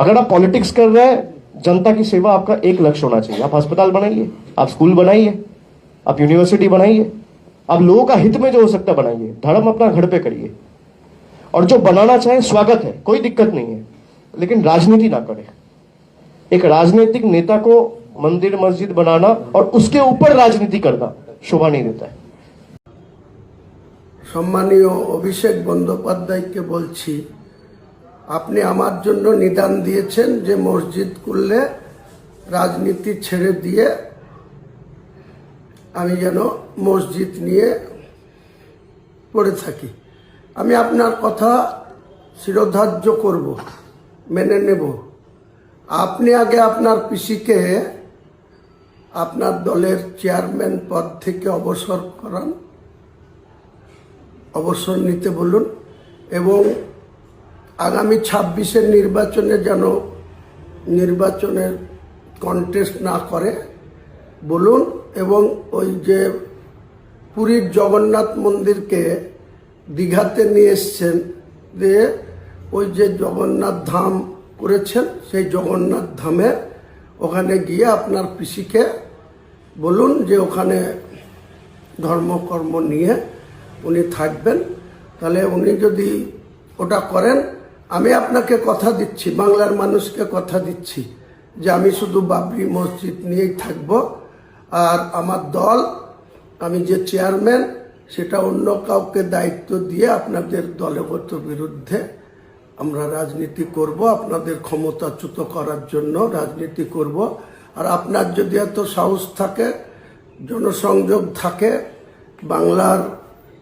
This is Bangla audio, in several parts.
अगर आप पॉलिटिक्स कर रहे हैं जनता की सेवा आपका एक लक्ष्य होना चाहिए आप अस्पताल बनाइए आप स्कूल बनाइए आप यूनिवर्सिटी बनाइए आप लोगों का हित में जो हो सकता है बनाइए धर्म अपना घर पे करिए और जो बनाना चाहे स्वागत है कोई दिक्कत नहीं है लेकिन राजनीति ना करे एक राजनीतिक नेता को मंदिर मस्जिद बनाना और उसके ऊपर राजनीति करना शोभा नहीं देता है সম্মানীয় অভিষেক বন্দ্যোপাধ্যায়কে বলছি আপনি আমার জন্য নিদান দিয়েছেন যে মসজিদ করলে রাজনীতি ছেড়ে দিয়ে আমি যেন মসজিদ নিয়ে পড়ে থাকি। আমি আপনার কথা শিরোধার্য করব, মেনে নেব। আপনি আগে আপনার পিসিকে আপনার দলের চেয়ারম্যান পদ থেকে অবসর করান, অবসর নিতে বলুন এবং আগামী ছাব্বিশের নির্বাচনে যেন নির্বাচনের কন্টেস্ট না করে, বলুন, এবং ওই যে পুরীর জগন্নাথ মন্দিরকে দীঘাতে নিয়ে এসছেন দিয়ে ওই যে জগন্নাথ ধাম করেছেন, সেই জগন্নাথ ধামে ওখানে গিয়ে আপনার পিসিকে বলুন যে ওখানে ধর্মকর্ম নিয়ে উনি থাকবেন। তাহলে উনি যদি ওটা করেন আমি আপনাকে কথা দিচ্ছি, বাংলার মানুষকে কথা দিচ্ছি যে আমি শুধু বাবরি মসজিদ নিয়েই থাকব, আর আমার দল, আমি যে চেয়ারম্যান, সেটা অন্য কাউকে দায়িত্ব দিয়ে আপনাদের দলগত বিরুদ্ধে আমরা রাজনীতি করব, আপনাদের ক্ষমতাচ্যুত করার জন্য রাজনীতি করব। আর আপনার যদি এত সাহস থাকে, জনসংযোগ থাকে, বাংলার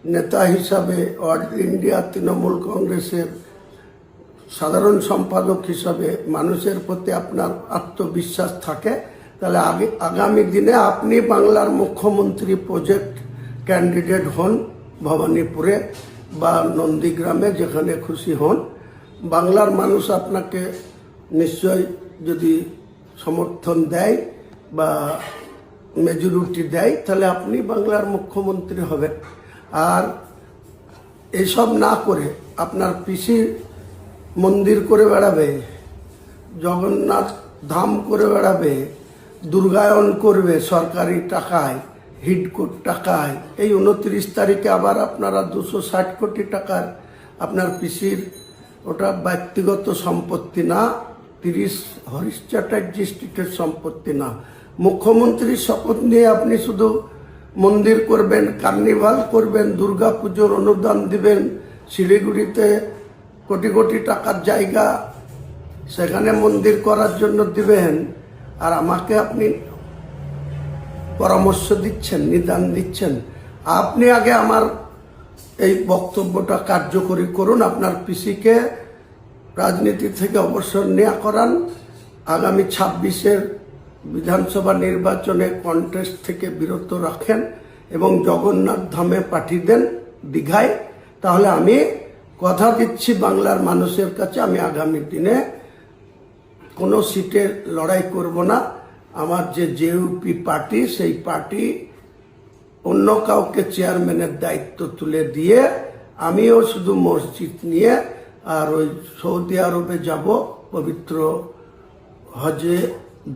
নেতা হিসাবে অল ইন্ডিয়া তৃণমূল কংগ্রেসের সাধারণ সম্পাদক হিসাবে মানুষের প্রতি আপনার আত্মবিশ্বাস থাকে, তাহলে আগে, আগামী দিনে আপনি বাংলার মুখ্যমন্ত্রী প্রজেক্ট ক্যান্ডিডেট হন ভবানীপুরে বা নন্দীগ্রামে যেখানে খুশি হন। বাংলার মানুষ আপনাকে নিশ্চয় যদি সমর্থন দেয় বা মেজরিটি দেয়, তাহলে আপনি বাংলার মুখ্যমন্ত্রী হবেন। আর এসব না করে আপনার পিসি মন্দির করে বেড়াবে, জগন্নাথ ধাম করে বেড়াবে, দুর্গায়ন করবে সরকারি টাকায় হিডকোট টাকায়। এই উনত্রিশ তারিখে আবার আপনারা দুশো ষাট কোটি টাকার আপনার পিসির ওটা ব্যক্তিগত সম্পত্তি না, তিরিশ হরিশ চ্যাটার্জি স্ট্রিটের সম্পত্তি না। মুখ্যমন্ত্রীর শপথ নিয়ে আপনি শুধু মন্দির করবেন, কার্নিভাল করবেন দুর্গা পুজোর অনুদান দিবেন, শিলিগুড়িতে কোটি কোটি টাকার জায়গা সেখানে মন্দির করার জন্য দিবেন, আর আমাকে আপনি পরামর্শ দিচ্ছেন, নিদান দিচ্ছেন। আপনি আগে আমার এই বক্তব্যটা কার্যকরী করুন, আপনার পিসিকে রাজনীতি থেকে অবসর নেওয়া করান। আগামী ছাব্বিশের বিধানসভা নির্বাচনে কন্টেস্ট থেকে বিরত রাখেন এবং জগন্নাথ ধামে পাঠিয়ে দেন দীঘায়। তাহলে আমি কথা দিচ্ছি বাংলার মানুষের কাছে, আমি আগামী দিনে কোনো সিটে লড়াই করব না। আমার যে জেইউপি পার্টি, সেই পার্টি অন্য কাউকে চেয়ারম্যানের দায়িত্ব তুলে দিয়ে আমিও শুধু মসজিদ নিয়ে আর ওই সৌদি আরবে যাব, পবিত্র হজে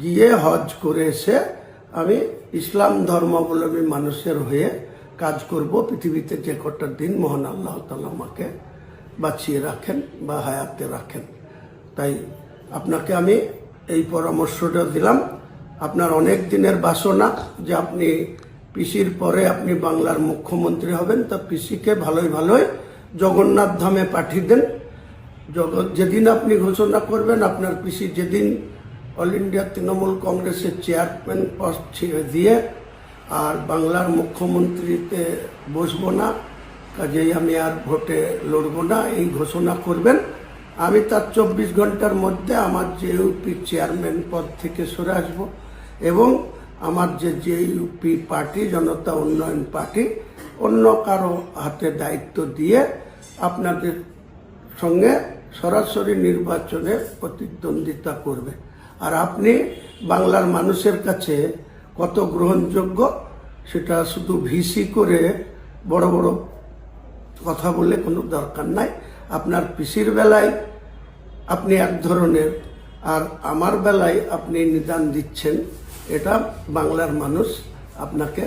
গিয়ে হজ করে এসে আমি ইসলাম ধর্মাবলম্বী মানুষের হয়ে কাজ করব। পৃথিবীতে যে কটা দিন, মহান আল্লাহ তালা আমাকে বাঁচিয়ে রাখেন বা হায়াতে রাখেন। তাই আপনাকে আমি এই পরামর্শটা দিলাম। আপনার অনেক দিনের বাসনা যে আপনি পিসির পরে আপনি বাংলার মুখ্যমন্ত্রী হবেন, তা পিসিকে ভালোই ভালোই জগন্নাথ ধামে পাঠিয়ে দেন। জগৎ যেদিন আপনি ঘোষণা করবেন, আপনার পিসি যেদিন অল ইন্ডিয়া তৃণমূল কংগ্রেসের চেয়ারম্যান পদ ছেড়ে দিয়ে আর বাংলার মুখ্যমন্ত্রীতে বসবো না কাজেই আমি আর ভোটে লড়বো না, এই ঘোষণা করবেন। আমি তার চব্বিশ ঘণ্টার মধ্যে আমার যে ইউপি চেয়ারম্যান পদ থেকে সরে আসব এবং আমার যে যে ইউপি পার্টি, জনতা উন্নয়ন পার্টি, অন্য কারও হাতে দায়িত্ব দিয়ে আপনাদের সঙ্গে সরাসরি নির্বাচনে প্রতিদ্বন্দ্বিতা করবে। আর আপনি বাংলার মানুষের কাছে কত গ্রহণযোগ্য, সেটা শুধু ভিসি করে বড় বড় কথা বলে কোনো দরকার নাই। আপনার পিসির বেলায় আপনি এক ধরনের, আর আমার বেলায় আপনি নিদান দিচ্ছেন, এটা বাংলার মানুষ আপনাকে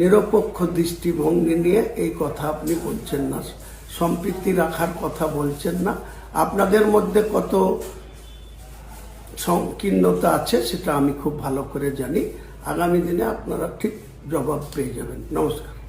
নিরপেক্ষ দৃষ্টিভঙ্গি নিয়ে এই কথা আপনি বলছেন না। সম্পৃক্তি রাখার কথা বলছেন না। আপনাদের মধ্যে কত সংকীর্ণতা আছে সেটা আমি খুব ভালো করে জানি। আগামী দিনে আপনারা ঠিক জবাব পেয়ে যাবেন। নমস্কার।